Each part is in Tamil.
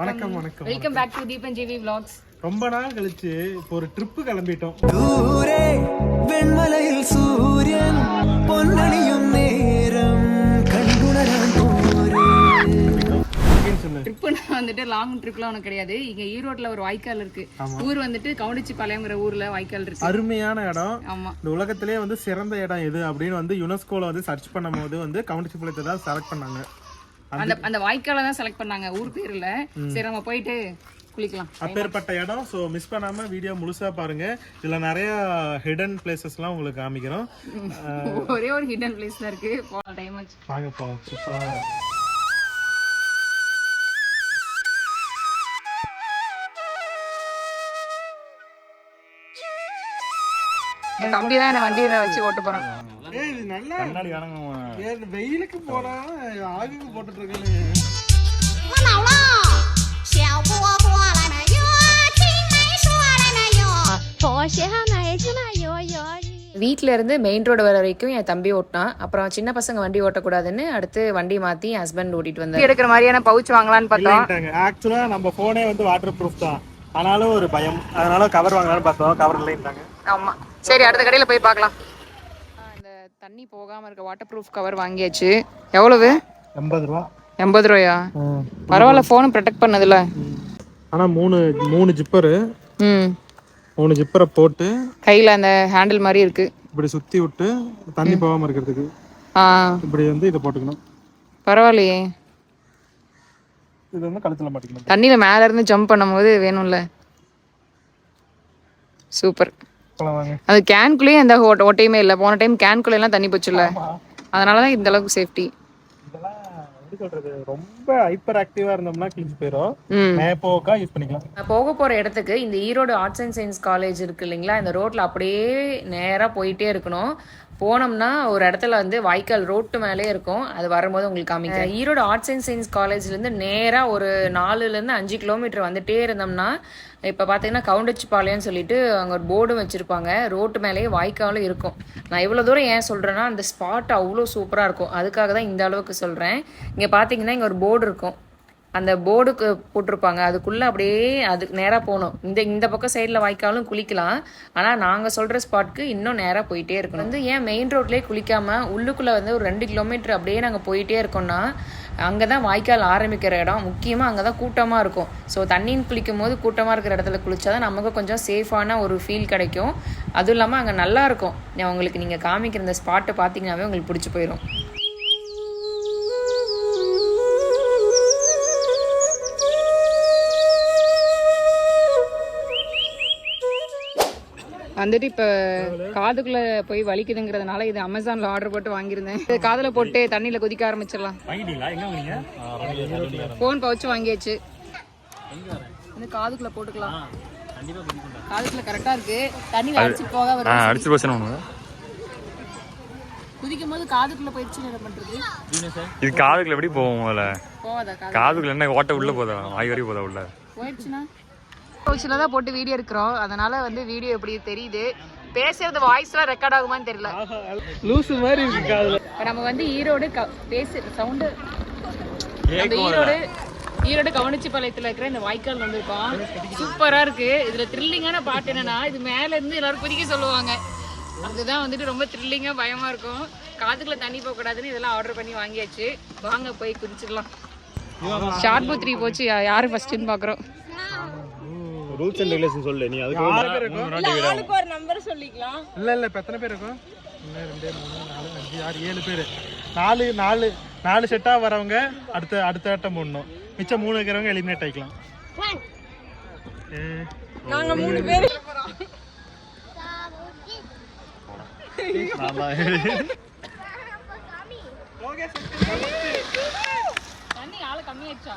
வணக்கம். வணக்கம் welcome back to Deepan G V vlogs ரொம்ப நாள் கழிச்சு இப்போ ஒரு ட்ரிப் கிளம்பிட்டோம். தூரே வெண்மலையில் சூரியன் பொன்னணியும் நேரம் ட்ரிப்புனா வந்துட்டு லாங் ட்ரிப்லாம் ஒன்றும் கிடையாது. இங்க ஈரோட்ல ஒரு வாய்க்கால் இருக்கு. ஊர் வந்துட்டு கவுண்டிச்சிப்பாளையங்கிற ஊர்ல வாய்க்கால் இருக்கு. அருமையான இடம். ஆமா. இந்த உலகத்திலே வந்து சிறந்த இடம் எது அப்படின்னு வந்து யுனெஸ்கோல வந்து சர்ச் பண்ணும்போது வந்து கவுண்டிச்சிப்பாளையத்தை தான் செலக்ட் பண்ணாங்க. அந்த அந்த வாய்க்காலை தான் செலக்ட் பண்ணாங்க ஊர் பேர்ல. சரி நம்ம போயிட்டு குளிக்கலாம். அப்பேற்பட்ட இடம் ஸோ மிஸ் பண்ணாம வீடியோ முழுசா பாருங்க. இதுல நிறைய ஹிடன் பிளேசஸ்லாம் உங்களுக்கு காமிக்கிறோம். ஒரே ஒரு ஹிடன் பிளேஸ் தான் இருக்கு. போன டைம் வாங்க போலாம். சூப்பரா. தம்பி தான் என்ன வண்டியில வச்சு ஓட்ட போறான். இது வெயிலுக்கு போறான் போட்டுட்டு இருக்கேன் வீட்டிலேருந்து மெயின் ரோடு வர வரைக்கும் என் தம்பி ஓட்டினான். அப்புறம் சின்ன பசங்க வண்டி ஓட்டக்கூடாதுன்னு அடுத்து வண்டி மாற்றி ஹஸ்பண்ட் ஓட்டிட்டு வந்து எடுக்கிற மாதிரியான பவுச் வாங்கலான்னு பார்த்தோம். ஆக்சுவலாக நம்ம ஃபோனே வந்து வாட்டர் ப்ரூஃப் தான். ஆனாலும் ஒரு பயம். அதனால கவர் வாங்கலாம்னு பார்த்தோம். கவர் இல்லைன்றாங்க ஆமா. சரி அடுத்த கடையில் போய் பார்க்கலாம். தண்ணி போகாம இருக்க வாட்டர் ப்ரூஃப் கவர் வாங்கியாச்சு. எவ்வளவு? எண்பது ரூபா. எண்பது ரூபாயா? பரவாயில்ல ஃபோனும் ப்ரொடெக்ட் பண்ணதுல. ஆனா மூணு மூணு ஜிப்பரு ம். மூணு ஜிப்பரை போட்டு கையில அந்த ஹேண்டில் மாதிரி இருக்கு. இப்படி சுத்தி விட்டு தண்ணி போகாம இருக்கிறதுக்கு ஆ. இப்படி வந்து இதை போட்டுக்கணும். பரவாயில்லையே. இது வந்து கழுத்துல மாட்டிக்கணும். தண்ணியில மேல இருந்து ஜம்ப் பண்ணும்போது வேணும்ல. சூப்பர். அது கேன்குள்ளேயே எந்த ஓட்ட ஓட்டையுமே இல்லை. போன டைம் கேன்குள்ள எல்லாம் தண்ணி போச்சுல்ல. அதனால தான் இந்த அளவுக்கு சேஃப்டி. இதெல்லாம் எப்படி சொல்றது ரொம்ப ஹைப்பர் ஆக்டிவா இருந்தோம்னா கிழிஞ்சு போயிடும் யூஸ் பண்ணிக்கலாம். நான் போக போகிற இடத்துக்கு இந்த Erode arts and science college இருக்கு இல்லைங்களா? இந்த ரோட்டில் அப்படியே நேராக போயிட்டே இருக்கணும். போனோம்னா ஒரு இடத்துல வந்து வாய்க்கால் ரோட்டு மேலே இருக்கும். அது வரும்போது உங்களுக்கு காமிக்கிறேன். ஈரோடு ஆர்ட்ஸ் அண்ட் சயின்ஸ் காலேஜ்லேருந்து நேராக ஒரு நாலுலேருந்து அஞ்சு கிலோமீட்டர் வந்துட்டே இருந்தோம்னா இப்போ பார்த்தீங்கன்னா கவுண்டச்சிப்பாளையம்னு சொல்லிட்டு அங்கே ஒரு போர்டும் வச்சுருப்பாங்க. ரோட்டு மேலேயே வாய்க்காலும் இருக்கும். நான் இவ்வளோ தூரம் ஏன் சொல்கிறேன்னா அந்த ஸ்பாட் அவ்வளோ சூப்பராக இருக்கும். அதுக்காக தான் இந்த அளவுக்கு சொல்கிறேன் இங்கே பார்த்தீங்கன்னா இங்கே ஒரு போர்டு இருக்கும். அந்த போர்டுக்கு போட்டிருப்பாங்க. அதுக்குள்ளே அப்படியே அதுக்கு நேராக போகணும். இந்த இந்த பக்கம் சைடில் வாய்க்காலும் குளிக்கலாம். ஆனால் நாங்கள் சொல்கிற ஸ்பாட்க்கு இன்னும் நேராக போயிட்டே இருக்கணும். வந்து ஏன் மெயின் ரோட்லேயே குளிக்காமல் உள்ளுக்குள்ளே வந்து ஒரு ரெண்டு கிலோமீட்டர் அப்படியே நாங்கள் போயிட்டே இருக்கோம்னா அங்கே தான் வாய்க்கால் ஆரம்பிக்கிற இடம். முக்கியமாக அங்கே தான் கூட்டமாக இருக்கும். ஸோ தண்ணின்னு குளிக்கும் போது கூட்டமாக இருக்கிற இடத்துல குளித்தா தான் நமக்கு கொஞ்சம் சேஃபான ஒரு ஃபீல் கிடைக்கும். அதுவும் இல்லாமல் அங்கே நல்லாயிருக்கும் உங்களுக்கு நீங்கள் காமிக்கிற இந்த ஸ்பாட்டை பார்த்தீங்கன்னாவே உங்களுக்கு பிடிச்சி போயிடும் வந்துட்டு இப்போ காதுக்குள்ள போய் வலிக்குதுங்கிறதுனால இது அமேசான்ல ஆர்டர் போட்டு வாங்கியிருந்தேன். இது காதுல போட்டு தண்ணியில கொதிக்க ஆரம்பிச்சிடலாம். ஃபோன் பவுச்சு வாங்கியாச்சு. வந்து காதுக்குள்ள போட்டுக்கலாம். காதுக்குள்ள கரெக்டா இருக்கு. தண்ணியில அடிச்சு போக அடிச்சு போச்சு ஒன்று குதிக்கும் போது காதுக்குள்ள போயிடுச்சு என்ன இது காதுக்குள்ள எப்படி போவோம் காது காதுக்குள்ள என்ன ஓட்ட உள்ள போதா? வாய் வரைக்கும் போதா உள்ள? போயிடுச்சுன்னா? பவுச்சில் தான் போட்டு வீடியோ எடுக்கிறோம். அதனால வந்து வீடியோ எப்படி தெரியுது. பேசுறது வாய்ஸ்லாம் ரெக்கார்ட் ஆகுமான்னு தெரியல. லூசு மாதிரி இருக்கு இப்ப நம்ம வந்து ஈரோடு க- பேசு சவுண்டு நம்ம ஈரோடு ஈரோடு கவனிச்சிப்பாளையத்துல இருக்கிற இந்த வாய்க்கால் வந்திருக்கோம். சூப்பரா இருக்கு. இதுல த்ரில்லிங்கான பாட்டு என்னன்னா இது மேல இருந்து எல்லாரும் குதிக்க சொல்லுவாங்க. அதுதான் வந்துட்டு ரொம்ப த்ரில்லிங்கா பயமா இருக்கும். காதுக்குள்ள தண்ணி போக கூடாதுன்னு இதெல்லாம் ஆர்டர் பண்ணி வாங்கியாச்சு. வாங்க போய் குதிச்சிடலாம் ஷார்ட் புத்ரி போச்சு. யா- யாரு ஃபர்ஸ்ட்னு பாக்குறோம். ரூல்ஸ் அண்ட் ரெகுலேஷன் சொல்லு நீ அதுக்கு இல்ல இல்ல இப்ப எத்தனை பேர் இருக்கும்? ஒன்று ரெண்டு மூணு நாலு அஞ்சு ஆறு ஏழு பேர். நாலு நாலு நாலு செட்டா வரவங்க அடுத்த அடுத்த ஆட்டம் போடணும் மிச்சம் மூணு இருக்கிறவங்க எலிமினேட் ஆயிக்கலாம். ஏ, தண்ணி ஆளு கம்மியாச்சா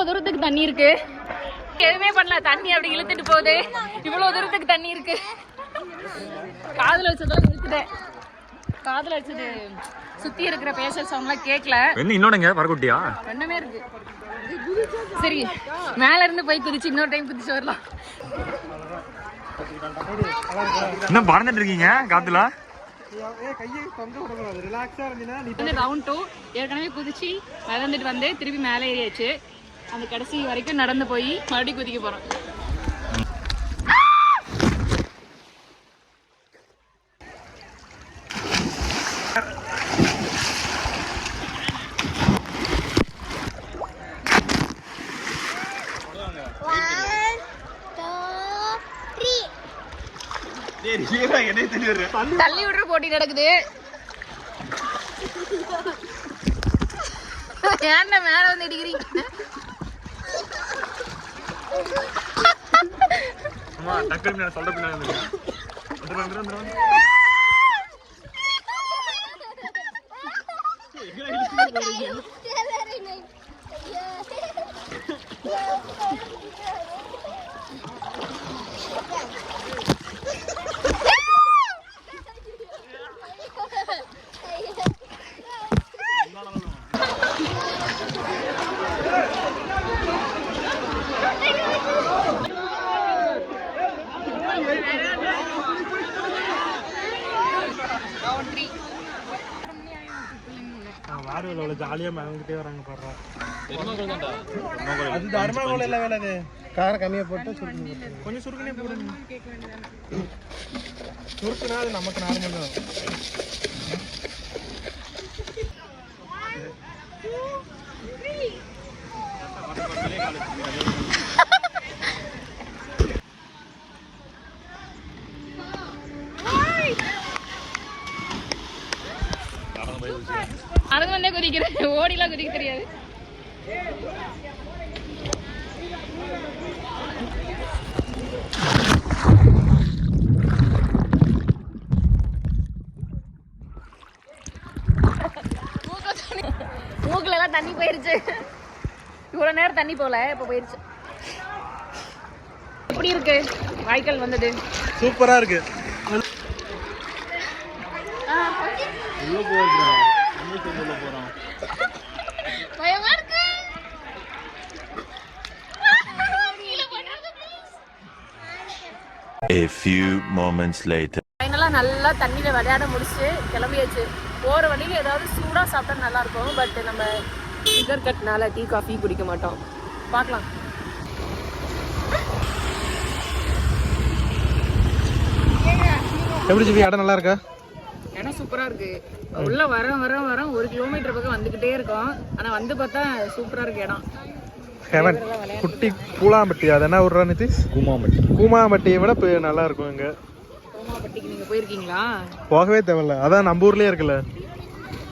இவ்வளோ தூரத்துக்கு தண்ணி இருக்கு? எதுவுமே பண்ணல. தண்ணி அப்படி இழுத்துட்டு போகுது. இவ்வளோ தூரத்துக்கு தண்ணி இருக்கு. காதுல வச்சதெல்லாம் இழுத்துட்டேன். காதுல வச்சது சுத்தி இருக்கிற பேசல் சவுண்ட்லாம் கேட்கல. என்ன இன்னொன்னுங்க பறக்குட்டியா ஒண்ணுமே இருக்கு. சரி மேல இருந்து போய் குதிச்சு இன்னொரு டைம் குதிச்சு வரலாம். என்ன பறந்துட்டு இருக்கீங்க காத்துல? ரவுண்ட் டூ ஏற்கனவே குதிச்சு மிதந்துட்டு வந்து திருப்பி மேலே ஏறியாச்சு. அந்த கடைசி வரைக்கும் நடந்து போய் மறுபடியும் குதிக்க three. தள்ளி விடுற போட்டி நடக்குது. ஏன்டா மேல வந்து இடிக்கிறீங்க? அம்மா டக்குனு நான் சொல்ற பின்னாடி வாரியில் அவ்வளோ ஜாலியாக மறந்துக்கிட்டே வராங்க பாடுறா அது தர்மாகோல இல்லை வேலை அது? காரம் கம்மியாக போட்டு சுருக்கி கொஞ்சம் சுருக்கனே போடுங்க சுருக்குனா அது நமக்கு நார்மல் தான். அதுக்கு வந்தே குதிக்கிறேன் ஓடிலாம் குதிக்க தெரியாது. மூக்குல எல்லாம் தண்ணி போயிருச்சு. இவ்வளவு நேரம் தண்ணி போல இப்ப போயிருச்சு. எப்படி இருக்கு? வாய்க்கால் வந்தது. சூப்பராக இருக்கு. பயமா இருக்கு? A few moments later. ஃபைனலாக நல்லா தண்ணியில் விளையாட முடிச்சு கிளம்பியாச்சு. போகிற வழியில் ஏதாவது சூடாக சாப்பிட்டா நல்லா இருக்கும் பட் நம்ம சுகர் கட்னால டீ காஃபி குடிக்க மாட்டோம். பார்க்கலாம். எப்படி ஜிபி இடம் நல்லா இருக்கா? இடம் சூப்பராக இருக்கு. உள்ள வர வர வர ஒரு கிலோமீட்டர் பக்கம் வந்துக்கிட்டே இருக்கோம். ஆனால் வந்து பார்த்தா சூப்பராக இருக்கு இடம். ஹெவன் குட்டி பூலாம்பட்டி அது என்ன விட்றா நிதிஷ் கூமாம்பட்டி. கூமாம்பட்டியை விட இப்போ நல்லா இருக்கும் இங்கே. கோமாப்பட்டிக்கு நீங்கள் போயிருக்கீங்களா? போகவே தேவையில்ல. அதான் நம்ம ஊர்லேயே இருக்குல்ல.